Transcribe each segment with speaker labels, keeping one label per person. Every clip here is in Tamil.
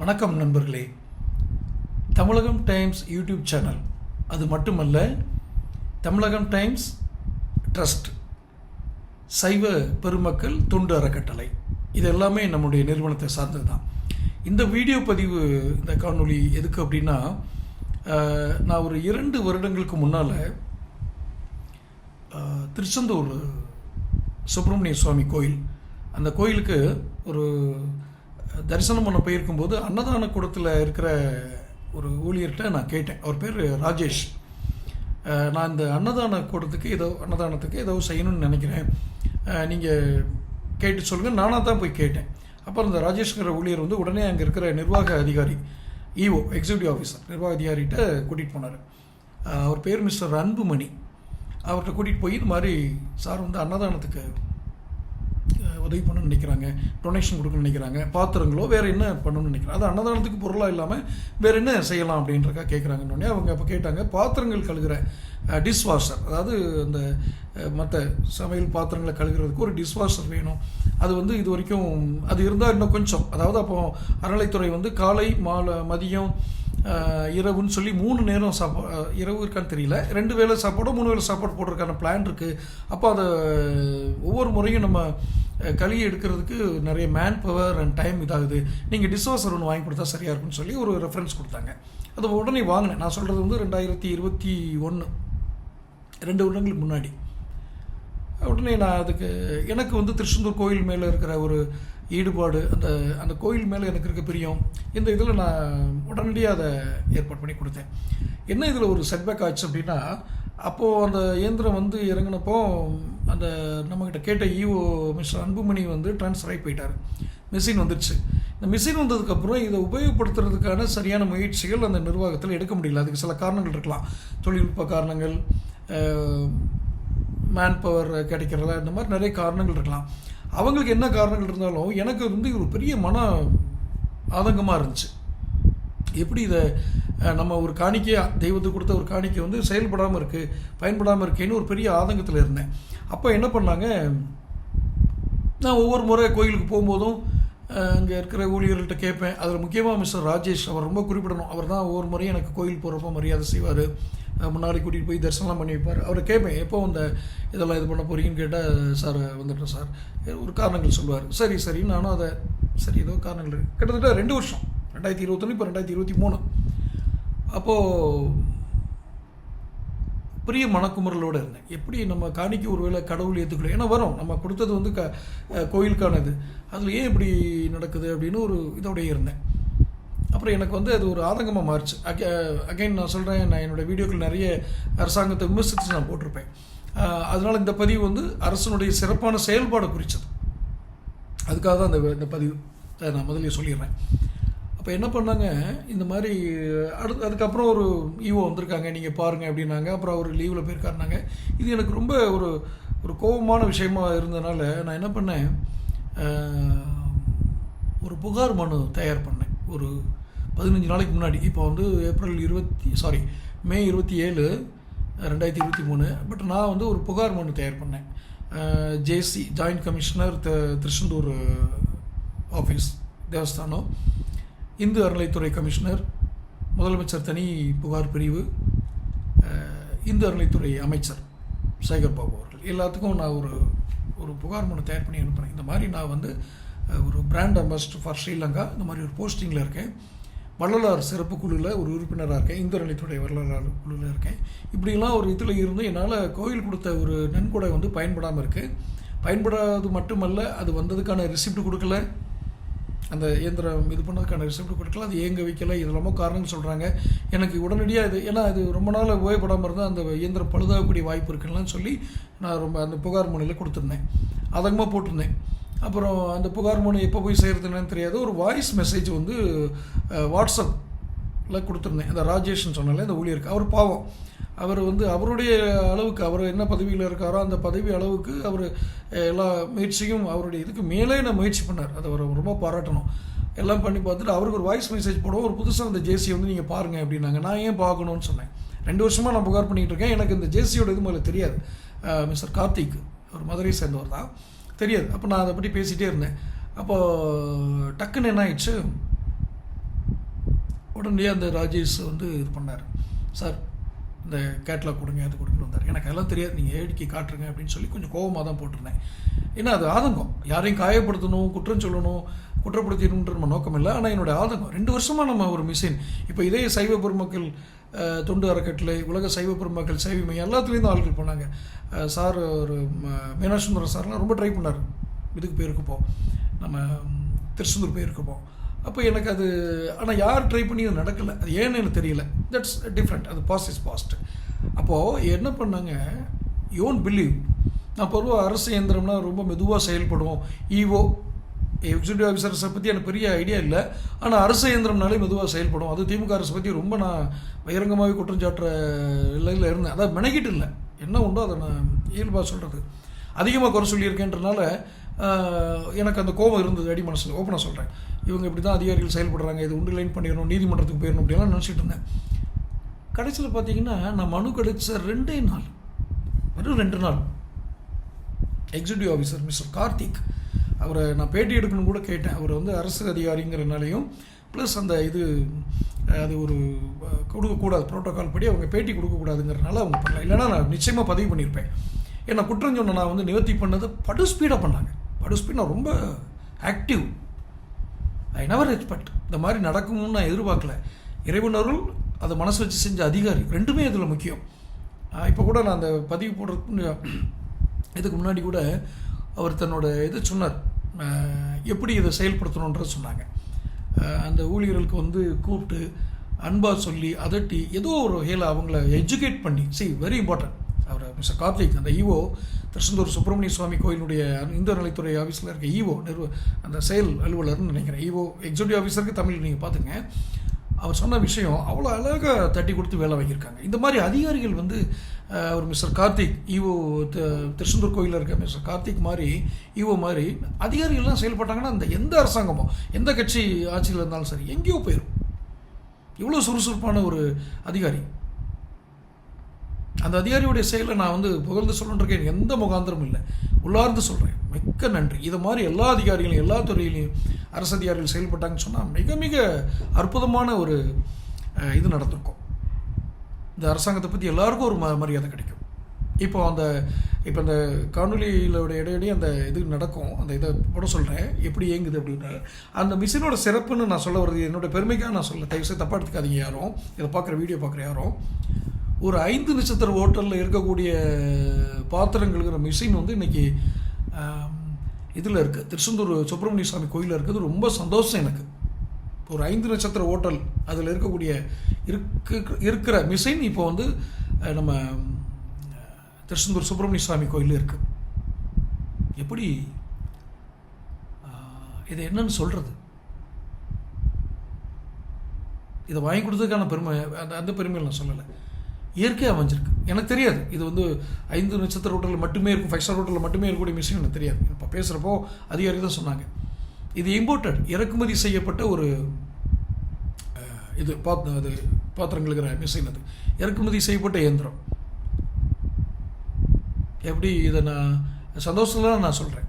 Speaker 1: வணக்கம் நண்பர்களே. Tamilagam times YouTube channel. அது மட்டுமல்ல தமிழகம் டைம்ஸ் ட்ரஸ்ட். சைவ பெருமக்கள் தொண்டு அறக்கட்டளை. இது எல்லாமே நம்முடைய நிறுவனத்தை சார்ந்தது தான் இந்த வீடியோ பதிவு இந்த காணொளி எதுக்கு அப்படின்னா நான் ஒரு இரண்டு வருடங்களுக்கு முன்னால் திருச்செந்தூர் சுப்பிரமணிய சுவாமி கோயில். அந்த கோயிலுக்கு ஒரு தரிசனம் பண்ண போயிருக்கும்போது அன்னதான கூடத்தில் இருக்கிற ஒரு ஊழியர்கிட்ட நான் கேட்டேன். அவர் பேர் ராஜேஷ். நான் இந்த அன்னதான கூடத்துக்கு ஏதோ அன்னதானத்துக்கு ஏதோ செய்யணும்னு நினைக்கிறேன். நீங்கள் கேட்டு சொல்லுங்கள் நானாக தான் போய் கேட்டேன். அப்புறம் இந்த ராஜேஷ்ங்கிற ஊழியர் வந்து உடனே அங்கே இருக்கிற நிர்வாக அதிகாரி இஓ எக்ஸிக்யூட்டிவ் ஆஃபீஸர் நிர்வாக அதிகாரிகிட்ட கூட்டிகிட்டு போனார். அவர் பேர் மிஸ்டர் அன்புமணி. அவர்கிட்ட கூட்டிகிட்டு போய் இது மாதிரி சார் வந்து அன்னதானத்துக்கு உதவி பண்ணணும்னு நினைக்கிறாங்க டொனேஷன் கொடுக்கணும்னு நினைக்கிறாங்க பாத்திரங்களோ வேறு என்ன பண்ணணும்னு நினைக்கிறாங்க அது அன்னதானத்துக்கு பொருளாக இல்லாமல் வேறு என்ன செய்யலாம் அப்படின்றக்கா கேட்குறாங்கன்னு அவங்க அப்போ கேட்டாங்க பாத்திரங்கள் கழுகிற டிஷ்வாஷர் அதாவது இந்த மற்ற சமையல் பாத்திரங்களை கழுகிறதுக்கு ஒரு டிஷ்வாஷர் வேணும். அது வந்து இது வரைக்கும் அது இருந்தால் இன்னும் கொஞ்சம் அதாவது அப்போ அறநிலைத்துறை வந்து காலை மாலை மதியம் இரவுன்னு சொல்லி மூணு நேரம் சாப்பா இரவு இருக்கான்னு தெரியல. ரெண்டு வேளை சாப்பாடோ மூணு வேளை சாப்பாடு போடுறதுக்கான பிளான் இருக்குது அப்போ அதை ஒவ்வொரு முறையும் நம்ம களியை எடுக்கிறதுக்கு நிறைய மேன் பவர் அண்ட் டைம் இதாகுது. நீங்கள் டிஸ்வாசர் ஒன்று வாங்கி கொடுத்தா சரியாக இருக்கும்னு சொல்லி ஒரு ரெஃபரன்ஸ் கொடுத்தாங்க. அதை உடனே வாங்கினேன். நான் சொல்கிறது வந்து ரெண்டாயிரத்தி இருபத்தி ஒன்று ரெண்டு வருடங்களுக்கு முன்னாடி. உடனே நான் அதுக்கு எனக்கு வந்து திருச்செந்தூர் கோயில் மேலே இருக்கிற ஒரு ஈடுபாடு அந்த அந்த கோயில் மேலே எனக்கு இருக்க பிரியம் இந்த இதில் நான் உடனடியாக அதை ஏற்பாடு பண்ணி கொடுத்தேன். என்ன இதில் ஒரு செட்பேக் ஆச்சு அப்படின்னா அப்போது அந்த இயந்திரம் வந்து இறங்கினப்போ அந்த நம்மக்கிட்ட கேட்ட ஈஓ மிஸ்டர் அன்புமணி வந்து ட்ரான்ஸ்ஃபர் ஆகி போயிட்டார். மிஷின் வந்துடுச்சு இந்த மிஷின் வந்ததுக்கப்புறம் இதை உபயோகப்படுத்துறதுக்கான சரியான முயற்சிகள் அந்த நிர்வாகத்தில் எடுக்க முடியல. அதுக்கு சில காரணங்கள் இருக்கலாம். தொழில்நுட்ப காரணங்கள் மேன் பவர் கிடைக்கிறதா இந்த மாதிரி நிறைய காரணங்கள் இருக்கலாம். அவங்களுக்கு என்ன காரணங்கள் இருந்தாலும் எனக்கு வந்து ஒரு பெரிய மன ஆதங்கமாக இருந்துச்சு. எப்படி இதை நம்ம ஒரு காணிக்கையாக தெய்வத்துக்கு கொடுத்த ஒரு காணிக்கை வந்து செயல்படாமல் இருக்குது பயன்படாமல் இருக்கேன்னு ஒரு பெரிய ஆதங்கத்தில் இருந்தேன். அப்போ என்ன பண்ணாங்க நான் ஒவ்வொரு முறை கோயிலுக்கு போகும்போதும் அங்கே இருக்கிற ஊழியர்கள்ட்ட கேட்பேன். அதில் முக்கியமாக மிஸ்டர் ராஜேஷ் அவர் ரொம்ப குறிப்பிடணும். அவர் தான் ஒவ்வொரு முறையும் எனக்கு கோயில் போகிறப்ப மரியாதை செய்வார். முன்னாடி கூட்டிகிட்டு போய் தரிசனம்லாம் பண்ணி வைப்பார். அவரை கேட்பேன் எப்போ இந்த இதெல்லாம் இது பண்ண போகிறீங்கன்னு கேட்டால் சார் வந்துட்டேன் சார். ஒரு காரணங்கள் சொல்லுவார். சரி சரி நானும் அதை சரி ஏதோ காரணங்கள் கிட்டத்தட்ட ரெண்டு வருஷம். ரெண்டாயிரத்தி இருபத்தொன்று இப்போ ரெண்டாயிரத்தி இருபத்தி மூணு. அப்போது பெரிய மனக்குமரலோடு இருந்தேன். எப்படி நம்ம காணிக்க ஒருவேளை கடவுள் ஏற்றுக்கல ஏன்னா வரும். நம்ம கொடுத்தது வந்து க கோயிலுக்கானது. அதில் ஏன் இப்படி நடக்குது அப்படின்னு ஒரு இதோடய இருந்தேன். அப்புறம் எனக்கு வந்து அது ஒரு ஆதங்கமாக மாறிச்சு. அகே அகைன் நான் சொல்கிறேன் நான் என்னோடய வீடியோக்கள் நிறைய அரசாங்கத்தை விமர்சித்து நான் போட்டிருப்பேன். அதனால் இந்த பதிவு வந்து அரசனுடைய சிறப்பான செயல்பாடு குறித்தது அதுக்காக தான் அந்த இந்த பதிவு அதை நான் முதல்ல சொல்லிடுறேன். அப்போ என்ன பண்ணாங்க இந்த மாதிரி அடுத்து அதுக்கப்புறம் ஒரு ஈவோ வந்திருக்காங்க நீங்கள் பாருங்கள் அப்படின்னாங்க. அப்புறம் அவர் லீவில் போயிருக்காருனாங்க இது எனக்கு ரொம்ப ஒரு ஒரு கோபமான விஷயமா இருந்ததுனால நான் என்ன பண்ணேன் ஒரு புகார் மனு தயார் பண்ணேன். ஒரு பதினஞ்சு நாளைக்கு முன்னாடி இப்போ வந்து ஏப்ரல் இருபத்தி சாரி மே இருபத்தி ஏழு ரெண்டாயிரத்தி இருபத்தி மூணு. பட் நான் வந்து ஒரு புகார் மனு தயார் பண்ணேன். JC joint commissioner the Tiruchendur office தேவஸ்தானம். இந்து அறநிலைத்துறை கமிஷனர் முதலமைச்சர் தனி புகார் பிரிவு. இந்து அறநிலைத்துறை அமைச்சர் சேகர் பாபு அவர்கள். எல்லாத்துக்கும் நான் ஒரு ஒரு புகார் மனு தயார் பண்ணி அனுப்புகிறேன் இந்த மாதிரி நான் வந்து ஒரு பிராண்ட் அம்பாசிடர் ஃபார் ஸ்ரீலங்கா இந்த மாதிரி ஒரு போஸ்டிங்கில் இருக்கேன். வள்ளலார் சிறப்பு குழுவில் ஒரு உறுப்பினராக இருக்கேன். இந்து வள்ளலார் குழுவில் இருக்கேன். இப்படிலாம் ஒரு இதில் இருந்து என்னால் கோயில் கொடுத்த ஒரு நன்கொடை வந்து பயன்படாமல் இருக்குது பயன்படாது மட்டுமல்ல அது வந்ததுக்கான ரிசிப்ட் கொடுக்கல. அந்த இயந்திரம் இது பண்ணதுக்கான ரிசிப்ட் கொடுக்கல. அது ஏங்க வைக்கல. இதெல்லாமோ காரணம்னு சொல்கிறாங்க எனக்கு உடனடியாக இது ஏன்னா இது ரொம்ப நாள் உபயோகப்படாமல் இருந்தால் அந்த இயந்திரம் பழுதாகக்கூடிய வாய்ப்பு இருக்குன்னு சொல்லி நான் ரொம்ப அந்த புகார் மொழியில் கொடுத்துருந்தேன். அதங்கமாக போட்டிருந்தேன். அப்புறம் அந்த புகார் மனு எப்போ போய் செய்கிறதுன்னு தெரியாது. ஒரு வாய்ஸ் மெசேஜ் வந்து வாட்ஸ்அப்பில் கொடுத்துருந்தேன். அந்த ராஜேஷ்னு சொன்னாலே அந்த ஊழியருக்கு. அவர் பாவம். அவர் வந்து அவருடைய அளவுக்கு அவர் என்ன பதவியில் இருக்காரோ அந்த பதவி அளவுக்கு அவர் எல்லா முயற்சியும் அவருடைய இதுக்கு மேலே நான் முயற்சி பண்ணார். அதை அவர் ரொம்ப பாராட்டணும். எல்லாம் பண்ணி பார்த்துட்டு அவருக்கு ஒரு வாய்ஸ் மெசேஜ் போடுவோம். ஒரு புதுசாக அந்த ஜேசி வந்து நீங்கள் பாருங்கள் அப்படின்னாங்க. நான் ஏன் பார்க்கணும்னு சொன்னேன். ரெண்டு வருஷமாக நான் புகார் பண்ணிகிட்டு இருக்கேன். எனக்கு இந்த ஜேசியோட இது மேலே தெரியாது. மிஸ்டர் கார்த்திக் அவர் மதுரை சேர்ந்தவர் தான். தெரியாது. அப்போ நான் அதை பற்றி பேசிகிட்டே இருந்தேன். அப்போது டக்குன்னு என்ன ஆயிடுச்சு? உடனே அந்த ராஜேஷ் வந்து இது பண்ணார். சார் இந்த கேட்லாக் கொடுங்க அது கொடுங்கன்னு வந்தார். எனக்கு அதெல்லாம் தெரியாது. நீங்கள் ஏடிக்கை காட்டுருங்க அப்படின்னு சொல்லி கொஞ்சம் கோவமாக தான் போட்டிருந்தேன். ஏன்னா அது ஆதங்கம். யாரையும் காயப்படுத்தணும் குற்றம் சொல்லணும் குற்றப்படுத்தணுன்ற நம்ம நோக்கம் இல்லை. ஆனால் என்னுடைய ஆதங்கம். ரெண்டு வருஷமாக நம்ம ஒரு மிஷின். இப்போ இதே சைவ பெருமக்கள் தொண்டு அறக்கட்டளை உலக சைவ பெருமக்கள் சைவ மையம் எல்லாத்துலேருந்து ஆள்கள் பண்ணாங்க சார் ஒரு ம- மீனாட்சுந்தரம் சார்லாம் ரொம்ப ட்ரை பண்ணார். இதுக்கு போயிருக்கப்போ நம்ம திருச்செந்தூர் போயிருக்கப்போ அப்போ எனக்கு அது ஆனால் யார் ட்ரை பண்ணி அது நடக்கலை. அது ஏன்னு எனக்கு தெரியல. தட்ஸ் டிஃப்ரெண்ட் அது பாஸ்ட் இஸ் பாஸ்ட் அப்போது என்ன பண்ணாங்க? யோன் பிலீவ் நான் பொதுவாக அரசு இயந்திரம்னா ரொம்ப மெதுவாக செயல்படும். ஈவோ எக்ஸிக்யூட்டிவ் ஆஃபீஸர்ஸை பற்றி எனக்கு பெரிய ஐடியா இல்லை. ஆனால் அரசு இயந்திரம்னாலே மெதுவாக செயல்படும். அது திமுக அரசை பற்றி ரொம்ப நான் பகிரங்கமாகவே குற்றம் நிலையில் இருந்தேன். அதாவது மெனக்கிட்டு இல்லை. என்ன உண்டோ அதை நான் இயல்பாக சொல்கிறது அதிகமாக குறை சொல்லியிருக்கேன்றனால எனக்கு அந்த கோபம் இருந்தது அடி மனசில். ஓப்பனாக சொல்கிறேன் இவங்க இப்படி தான் அதிகாரிகள் செயல்படுறாங்க. இது உண்டு லைன் பண்ணிடணும் நீதிமன்றத்துக்கு போயிடணும் அப்படிலாம் நினச்சிட்டு இருந்தேன். கடைசியில் பார்த்தீங்கன்னா நான் மனு கிடைச்ச ரெண்டே நாள் வெறும் ரெண்டு நாள் எக்ஸிக்யூட்டிவ் ஆஃபீஸர் மிஸ்டர் கார்த்திக் அவரை நான் பேட்டி எடுக்கணும்னு கூட கேட்டேன். அவர் வந்து அரசு அதிகாரிங்கிறனாலையும் ப்ளஸ் அந்த இது அது ஒரு கொடுக்கக்கூடாது ப்ரோட்டோகால் படி அவங்க பேட்டி கொடுக்கக்கூடாதுங்கிறனால அவங்க பண்ணல. இல்லைன்னா நான் நிச்சயமாக பதிவு பண்ணியிருப்பேன். ஏன்னா குற்றம் சொன்ன நான் வந்து நிவர்த்தி பண்ணது படு ஸ்பீடாக பண்ணாங்க. படு ஸ்பீட் நான் ரொம்ப ஆக்டிவ் ஐ நெவர் எக்ஸ்பெக்ட் இந்த மாதிரி நடக்கும்னு நான் எதிர்பார்க்கல. இறைவனருள் அதை மனசு வச்சு செஞ்ச அதிகாரி ரெண்டுமே இதில் முக்கியம். இப்போ கூட நான் அந்த பதிவு போடுறதுக்கு இதுக்கு முன்னாடி கூட அவர் தன்னோட இது சொன்னார் எப்படி இதை செயல்படுத்தணுன்றது சொன்னாங்க. அந்த ஊழியர்களுக்கு வந்து கூப்பிட்டு அன்பாக சொல்லி அதட்டி ஏதோ ஒரு வகையில் அவங்கள எஜுகேட் பண்ணி சி வெரி இம்பார்ட்டன்ட் அவர் மிஸ்டர் கார்த்திக் அந்த ஈவோ திருச்செந்தூர் சுப்பிரமணிய சுவாமி கோயிலுடைய இந்து நலத்துறை ஆஃபீஸில் இருக்க ஈவோ நிறுவ அந்த செயல் அலுவலர்னு நினைக்கிறேன். ஈவோ எக்ஸிக்யூட்டிவ் ஆஃபீஸருக்கு தமிழ் நீங்கள் பார்த்துங்க அவர் சொன்ன விஷயம் அவ்வளோ அழகாக தட்டி கொடுத்து வேலை வாங்கியிருக்காங்க. இந்த மாதிரி அதிகாரிகள் வந்து அவர் ஒரு மிஸ்டர் கார்த்திக் ஈவோ திருச்செந்தூர் கோயிலில் இருக்க மிஸ்டர் கார்த்திக் மாதிரி ஈவோ மாதிரி அதிகாரிகள்லாம் செயல்பட்டாங்கன்னா அந்த எந்த அரசாங்கமோ எந்த கட்சி ஆட்சியில் இருந்தாலும் சரி எங்கேயோ போயிடும் இவ்வளோ சுறுசுறுப்பான ஒரு அதிகாரி. அந்த அதிகாரியுடைய செயலை நான் வந்து புகழ்ந்து சொல்லணுன்றக்கு எந்த முகாந்திரமும் இல்லை. உள்ளார்ந்து சொல்கிறேன் மிக்க நன்றி. இது மாதிரி எல்லா அதிகாரிகளும் எல்லா துறையிலையும் அரசு அதிகாரிகள் செயல்பட்டாங்கன்னு சொன்னால் மிக மிக அற்புதமான ஒரு இது நடந்திருக்கும். இந்த அரசாங்கத்தை பற்றி எல்லாருக்கும் ஒரு ம மரியாதை கிடைக்கும். இப்போ அந்த இப்போ அந்த காணொலியிலோட இடையிடையே அந்த இது நடக்கும். அந்த இதை போட சொல்கிறேன் எப்படி இயங்குது அப்படின்னு அந்த மிஷினோட சிறப்புன்னு நான் சொல்ல வருது என்னோட பெருமைக்காக நான் சொல்ல தயவுசெய்து தப்பாக எடுத்துக்காதீங்க யாரும். இதை பார்க்குற வீடியோ பார்க்குற யாரும். ஒரு ஐந்து நட்சத்திர ஹோட்டலில் இருக்கக்கூடிய பாத்திரங்களுங்கிற மிஷின் வந்து இன்றைக்கி இதில் இருக்குது திருச்செந்தூர் சுப்பிரமணிய சுவாமி கோயிலில் இருக்கிறது ரொம்ப சந்தோஷம் எனக்கு. ஒரு ஐந்து நட்சத்திர ஹோட்டல் அதில் இருக்கக்கூடிய இருக்கு இருக்கிற மிஷின் இப்போ வந்து நம்ம திருச்செந்தூர் சுப்பிரமணிய சுவாமி கோயிலில் இருக்குது எப்படி இது என்னன்னு சொல்கிறது இதை வாங்கி கொடுத்ததுக்கான பெருமை அந்த அந்த பெருமையில் நான் சொல்லலை. இயற்கையாக அமைஞ்சிருக்கு. எனக்கு தெரியாது. இது வந்து ஐந்து நட்சத்திர ஹோட்டலில் மட்டுமே இருக்கும் ஃபைவ் ஸ்டார் ஹோட்டலில் மட்டுமே இருக்கக்கூடிய மிஷின் எனக்கு தெரியாது. இப்போ பேசுகிறப்போ அதிகாரி தான் சொன்னாங்க. இது இம்போர்ட்டட் இறக்குமதி செய்யப்பட்ட ஒரு இது பாத் அது பாத்திரங்களுக்கிற மிஷின் அது. இறக்குமதி செய்யப்பட்ட இயந்திரம். எப்படி இதை நான் சந்தோஷத்தில் தான் நான் சொல்கிறேன்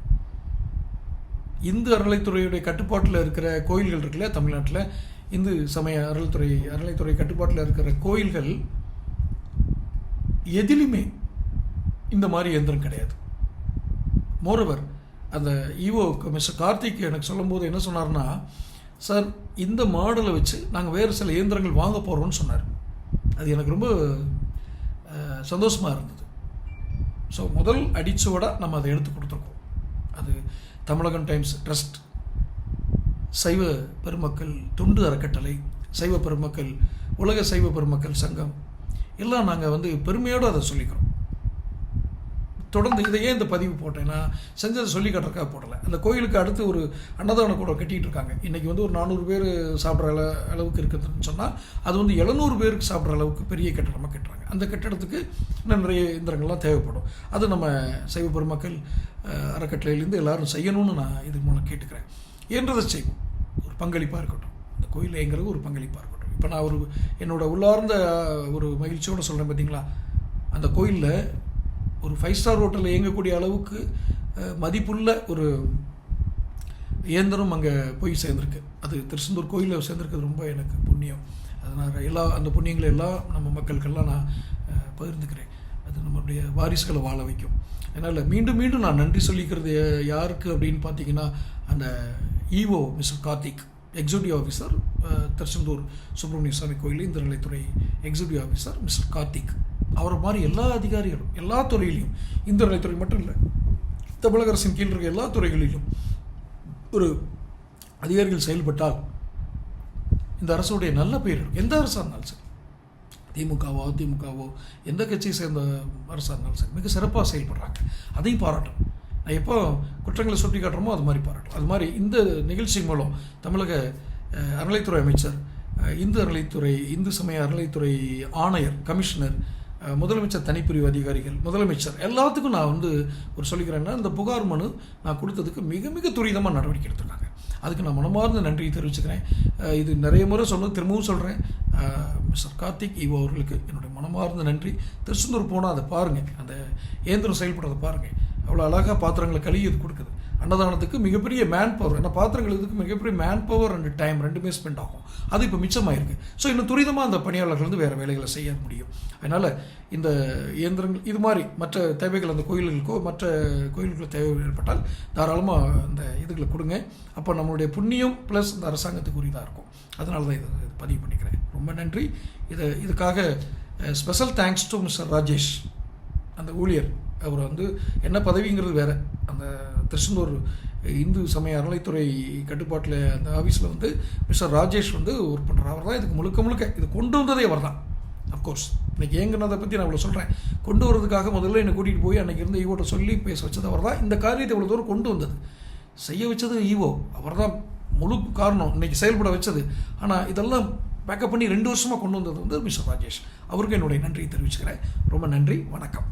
Speaker 1: இந்து அறநிலைத்துறையுடைய கட்டுப்பாட்டில் இருக்கிற கோயில்கள் இருக்குல்ல தமிழ்நாட்டில். இந்து சமய அறநிலைத்துறை அறநிலைத்துறை கட்டுப்பாட்டில் இருக்கிற கோயில்கள் எதிலுமே இந்த மாதிரி இயந்திரம் கிடையாது. மோரோவர் அந்த ஈவோ மிஸ்டர் கார்த்திக் எனக்கு சொல்லும்போது என்ன சொன்னார்னா சார் இந்த மாடலை வச்சு நாங்கள் வேறு சில இயந்திரங்கள் வாங்க போகிறோம்னு சொன்னார். அது எனக்கு ரொம்ப சந்தோஷமாக இருந்தது. ஸோ முதல் அடிச்சுவடாக நம்ம அதை எடுத்து கொடுத்துருக்கோம். அது தமிழகம் டைம்ஸ் ட்ரஸ்ட் சைவ பெருமக்கள் தொண்டு அறக்கட்டளை சைவ பெருமக்கள் உலக சைவ பெருமக்கள் சங்கம் எல்லாம் நாங்கள் வந்து பெருமையோடு அதை சொல்லிக்கிறோம். தொடர்ந்து இதை ஏன் இந்த பதிவு போட்டேன்னா செஞ்சதை சொல்லி கட்டுறக்காக போடலை. அந்த கோயிலுக்கு அடுத்து ஒரு அன்னதான கூட கட்டிகிட்டு இருக்காங்க. இன்றைக்கி வந்து ஒரு நானூறு பேர் சாப்பிட்ற அள அளவுக்கு இருக்குதுன்னு சொன்னால் அது வந்து எழுநூறு பேருக்கு சாப்பிட்ற அளவுக்கு பெரிய கட்டடமாக கட்டுறாங்க. அந்த கட்டடத்துக்கு இன்னும் நிறைய இயந்திரங்கள்லாம் தேவைப்படும். அது நம்ம சைவ பெருமக்கள் அறக்கட்டளையிலேருந்து எல்லாரும் செய்யணும்னு நான் இது மூலம் கேட்டுக்கிறேன். என்றதை செய்வோம். ஒரு பங்களிப்பாக இருக்கட்டும். அந்த கோயில் எங்கிறது ஒரு பங்களிப்பாக இருக்கட்டும். இப்போ நான் ஒரு என்னோட உள்ளார்ந்த ஒரு மகிழ்ச்சியோடு சொல்கிறேன் பார்த்தீங்களா அந்த கோயிலில் ஒரு ஃபைவ் ஸ்டார் ஹோட்டலில் இயங்கக்கூடிய அளவுக்கு மதிப்புள்ள ஒரு இயந்திரம் அங்கே போய் சேர்ந்துருக்கு. அது திருச்செந்தூர் கோயிலில் சேர்ந்துருக்கிறது ரொம்ப எனக்கு புண்ணியம். அதனால் எல்லா அந்த புண்ணியங்களை எல்லாம் நம்ம மக்களுக்கெல்லாம் நான் பகிர்ந்துக்கிறேன். அது நம்மளுடைய வாரிசுகளை வாழ வைக்கும். அதனால் மீண்டும் மீண்டும் நான் நன்றி சொல்லிக்கிறது யாருக்கு அப்படின்னு பார்த்தீங்கன்னா அந்த EO mister Karthik. Executive officer Tiruchendur Subramanya Swamy கோயில் இந்த நிலைத்துறை எக்ஸிக்யூட்டிவ் ஆஃபீஸர் மிஸ்டர் கார்த்திக் அவரை மாதிரி எல்லா அதிகாரிகளும் எல்லா துறையிலையும் இந்த நிலைத்துறை மட்டும் இல்லை தமிழக அரசின் கீழ் இருக்க எல்லா துறைகளிலும் ஒரு அதிகாரிகள் செயல்பட்டால் இந்த அரசுடைய நல்ல பெயர் எந்த அரசாக இருந்தாலும் சரி. திமுகவோ அதிமுகவோ எந்த கட்சியை சேர்ந்த அரசாக இருந்தாலும் சரி மிக சிறப்பாக செயல்படுறாங்க. அதையும் பாராட்டணும். எப்போ குற்றங்களை சுட்டி காட்டுறோமோ அது மாதிரி பாராட்டும். அது மாதிரி இந்த நிகழ்ச்சி மூலம் தமிழக அறநிலைத்துறை அமைச்சர் இந்து அறநிலைத்துறை இந்து சமய அறநிலைத்துறை ஆணையர் கமிஷனர் முதலமைச்சர் தனிப்பிரிவு அதிகாரிகள் முதலமைச்சர் எல்லாத்துக்கும் நான் வந்து ஒரு சொல்லிக்கிறேன்னா இந்த புகார் மனு நான் கொடுத்ததுக்கு மிக மிக துரிதமாக நடவடிக்கை எடுத்திருக்காங்க. அதுக்கு நான் மனமார்ந்த நன்றியை தெரிவிச்சுக்கிறேன். இது நிறைய முறை சொன்னது திரும்பவும் சொல்கிறேன் மிஸ்டர் கார்த்திக் இவ் அவர்களுக்கு என்னுடைய மனமார்ந்த நன்றி. திருச்செந்தூர் போனால் அதை பாருங்கள் அந்த இயந்திரம் செயல்படுறதை பாருங்கள் அவ்வளோ அழகாக பாத்திரங்களை கழுவி இது கொடுக்குது. அன்னதானத்துக்கு மிகப்பெரிய மேன் பவர் ஏன்னா பாத்திரங்கள் இதுக்கு மிகப்பெரிய மேன் பவர் அண்ட் டைம் ரெண்டுமே ஸ்பெண்ட் ஆகும். அது இப்போ மிச்சமாயிருக்கு. ஸோ இன்னும் துரிதமாக அந்த பணியாளர்கள் வந்து வேறு வேலைகளை செய்ய முடியும். அதனால் இந்த இயந்திரங்கள் இது மாதிரி மற்ற தேவைகள் அந்த கோயில்களுக்கோ மற்ற கோயில்களுக்கு தேவை ஏற்பட்டால் தாராளமாக இந்த இதுகளை கொடுங்க. அப்போ நம்மளுடைய புண்ணியம் ப்ளஸ் இந்த அரசாங்கத்துக்கு உரியதாக இருக்கும். அதனால தான் இது பதிவு பண்ணிக்கிறேன். ரொம்ப நன்றி. இதை இதுக்காக special thanks to mister Rajesh அந்த ஊழியர். அவர் வந்து என்ன பதவிங்கிறது வேற. அந்த திருச்செந்தூர் இந்து சமய அறநிலைத்துறை கட்டுப்பாட்டில் அந்த ஆஃபீஸில் வந்து மிஸ்டர் ராஜேஷ் வந்து ஒர்க் பண்ணுறார் அவர் தான் இதுக்கு முழுக்க முழுக்க இது கொண்டு வந்ததே அவர் தான் அஃப்கோர்ஸ் இன்னைக்கு ஏங்கினதை பற்றி நான் இவ்வளோ சொல்கிறேன் கொண்டு வரதுக்காக முதல்ல என்னை கூட்டிகிட்டு போய் அன்றைக்கி இருந்து ஈவோட்ட சொல்லி பேச வச்சது அவர் தான் இந்த காரியத்தை இவ்வளோ தூரம் கொண்டு வந்தது. செய்ய வச்சது ஈவோ. அவர் தான் முழு காரணம் இன்னைக்கு செயல்பட வச்சது. ஆனால் இதெல்லாம் பேக்கப் பண்ணி ரெண்டு வருஷமாக கொண்டு வந்தது வந்து மிஸ்டர் ராஜேஷ். அவருக்கு என்னுடைய நன்றியை தெரிவிச்சுக்கிறேன். ரொம்ப நன்றி. வணக்கம்.